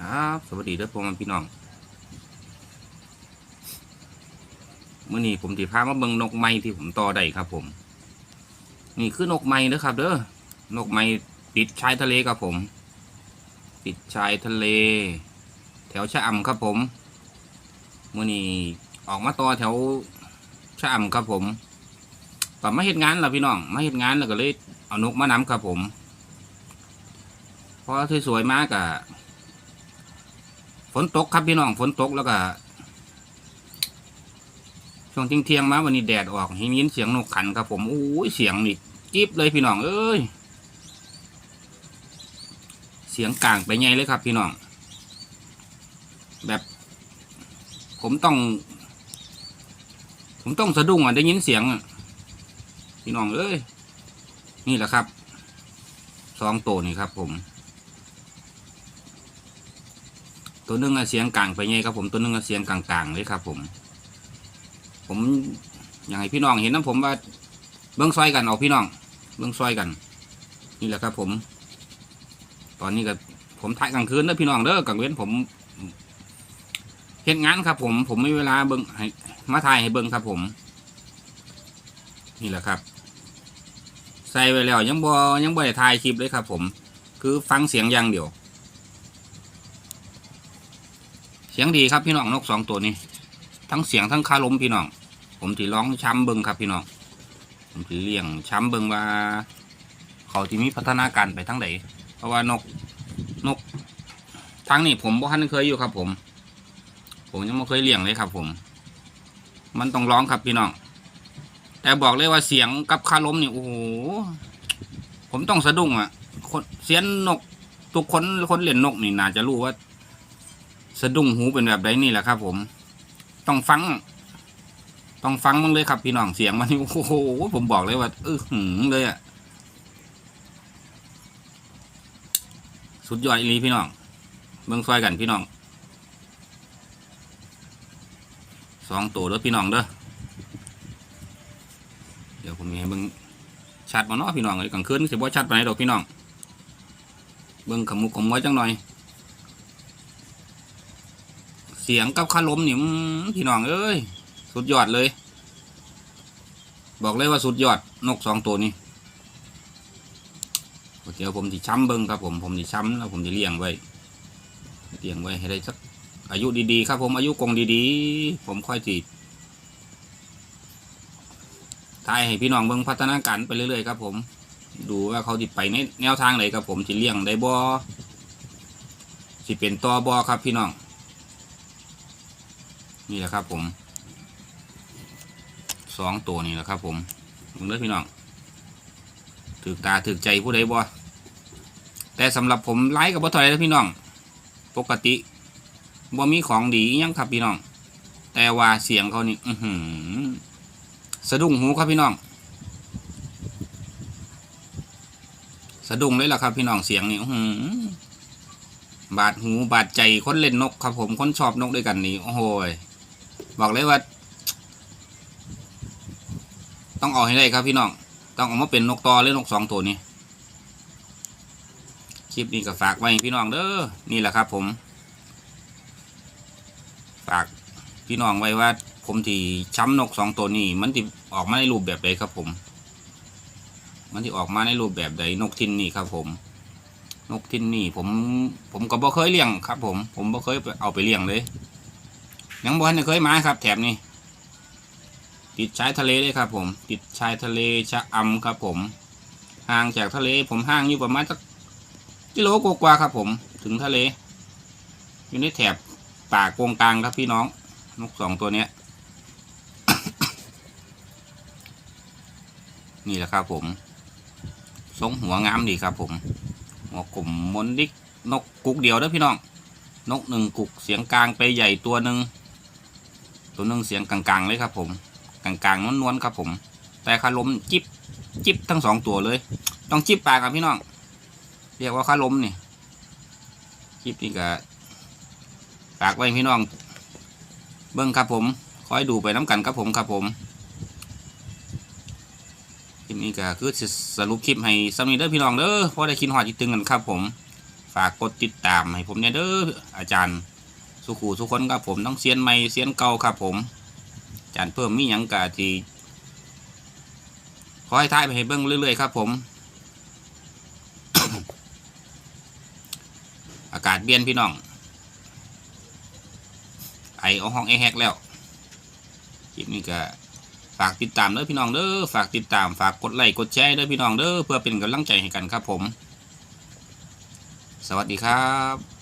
ครับ สวัสดีเด้อพ่อแม่พี่น้องเมื่อนี้ผมที่พามาเบิ่งนกไม้ที่ผมต่อได้ครับ ผม นี่คือนกไม้เด้อครับ เด้อนกไม้ติดชายทะเลครับผม ติดชายทะเล แถวชะอำครับผมเมื่อนี้ออกมาต่อแถวชะอำครับผมก็มาเฮ็ดงานล่ะพี่น้องมาเฮ็ดงานแล้วก็เลยเอานกมานำครับผมพอสวยๆมากอะ ฝนตกครับพี่น้องฝนตกแล้วก็ช่วงเที่ยงๆมาวันนี้แดดออกเห็นยินเสียงนกขันครับผมโอ้ยเสียงนี่จิ๊บเลยพี่น้องเอ้ยเสียงกลางไปไงเลยครับพี่น้อง แบบ ผมต้อง ผมต้องสะดุ้งอะได้ยินเสียงพี่น้องเอ้ยนี่แหละครับสองตัวนี่ครับผม ตัวหนึงอะเสียงกลางไปไงครับผมตัวหนึงอะเสียงกลางๆเลยครับ ผม ผมอยากให้พี่น้องเห็นนะผมว่า เบิ้งซอยกันเอาพี่น้อง เบิ้งซอยกัน นี่แหละครับ ผม ตอนนี้ก็ผมถ่ายกลางคืนนะพี่น้องเด้อกลางเว้นผมเห็นงานครับ ผม ผมไม่เวลาเบิ้งมาถ่ายให้เบิ้งครับ ผม นี่แหละครับ ใส่ไว้แล้วยังบอยังบ่ได้ถ่ายคลิปเลยครับ ผม คือฟังเสียงอย่างเดียว เสียงดีครับพี่น้องนกสองตัวนี้ ทั้งเสียงทั้งคาลมพี่น้อง ผมที่ร้องช้ำเบิงครับพี่น้อง ผมที่เลี้ยงช้ำเบิงว่า เขาที่มีพัฒนาการไปทั้งไหนเพราะว่านกนกทางนี้ผมบ่ทันเคยอยู่ครับ ผม ผมยังไม่เคยเลี้ยงเลยครับ ผม มันต้องร้องครับพี่น้อง แต่บอกเลยว่าเสียงกับคาลมนี่โอ้โหผมต้องสะดุ้งอะคนเสียงนกทุกคนคนเล่นนกนี่น่าจะรู้ว่า สะดุ้งหูเป็นแบบใดนี่แหละครับ ผม ต้องฟัง ต้องฟังมั้งเลยครับพี่น้องเสียงมันนี่โอ้โหผมบอกเลยว่าเออหืมเลยอะสุดยอดอีลีพี่น้องเบิ่งซอยกันพี่น้องสองตัวเด้อพี่น้องเด้อเดี๋ยวผมมีให้เบิ่งชัดมาเนาะพี่น้องเลยกลางคืนสิบ่ชัดไปไหนดอกพี่น้อง เบิ่งขมุกขมไว้จังหน่อย เสียงกับคาล้มนี่อืมพี่น้องเอ้ยสุดยอดเลย บอกเลยว่าสุดยอดนกสองตัวนี้เดี๋ยวผมจะช้ำเบิ้งครับผมผมจะช้ำแล้วผมจะเลี้ยงไว้เลี้ยงไว้ให้ได้สักอายุดีๆครับผมอายุกงดีๆ ผมค่อยจีทายให้พี่น้องเบิ้งพัฒนาการไปเรื่อยๆครับ ผม ดูว่าเขาติไปในแนวทางไหนครับผมจะเลี้ยงได้บ่สิเป็นตัวบ่ครับพี่น้อง นี่แหละครับผมสองตัวนี่แหละครับ ผมมึงเลือพี่น้องถือตาถือใจผู้ใดบ่แต่สำหรับผมไล่กับบ่ถอยแล้วพี่น้อง ปกติบ่มีของดียังครับพี่น้อง แต่ว่าเสียงเขานี่อือหือสะดุ้งหูครับพี่น้อง สะดุ้งเลยล่ะครับ พี่น้องเสียงนี่อื้อหือบาดหูบาดใจคนเล่นนกครับ ผมคนชอบนกด้วยกันนี่โอ้โห บอกเลยว่า ต้องเอาให้ได้ครับพี่น้อง ต้องออกมาเป็นนกตอหรือนกสองตัวนี้ คลิปนี้ก็ฝากไว้พี่น้องเด้อ นี่แหละครับ ผม ฝากพี่น้องไว้ว่า ผมที่ช้ำนกสองตัวนี้ มันที่ออกมาในรูปแบบใดครับ ผม มันที่ออกมาในรูปแบบใดนกทินนี่ครับ ผมนกทินนี่ผมผมก็บ่เคยเลี้ยงครับ ผม ผมบ่เคยเอาไปเลี้ยงเลย ยังบ่ทันเคยมาครับ แถบนี้ ติดชายทะเลเลยครับ ผม ติดชายทะเลชะอำครับ ผม ห่างจากทะเล ผมห่างอยู่ประมาณสักกิโลกว่าๆครับ ผม ถึงทะเล อยู่ในแถบป่ากงกลางครับพี่น้องนกสองตัวเนี้ย นี่แหละครับ ผมทรงหัวงามดีครับ ผมหัวกลุ่มมนดิกนกกุกเดียวเด้อพี่น้อง นกหนึ่งกุกเสียงกลางไปใหญ่ตัวหนึ่ง ตัวหนึ่งเสียงกลางๆเลยครับผมกลางๆนวลๆครับผม แต่คาลมจิบจิบทั้งสองตัวเลย ต้องจิบปากครับพี่น้องเรียกว่าคาลมนี่จิบนี่ก็ฝากไว้พี่น้อง เบิ้งครับผมคอยดูไปน้ำกันครับผมครับผมคลิปนี้ก็คือสรุปคลิปให้สำนีเด้อพี่น้องเด้อพราะได้คิดหอดจิตตึงกันครับผม ฝากกดติดตามให้ผมเนี่ยเด้ออาจารย์ สุขูสุคนครับผมต้องเซียนใหม่เซียนเก่าครับผมจารย์เพิ่มมีหยังกะที่ขอให้ท้ายไปให้เบิ้งเรื่อยๆครับผม อากาศเปลี่ยนพี่น้อง ไอเอาห้องไอแฮกแล้วคลิปนี้ก็ฝากติดตามเด้อพี่น้องเด้อฝากติดตามฝากกดไลค์กดแชร์เด้อพี่น้องเด้อเพื่อเป็นกำลังใจให้กันครับผม สวัสดีครับ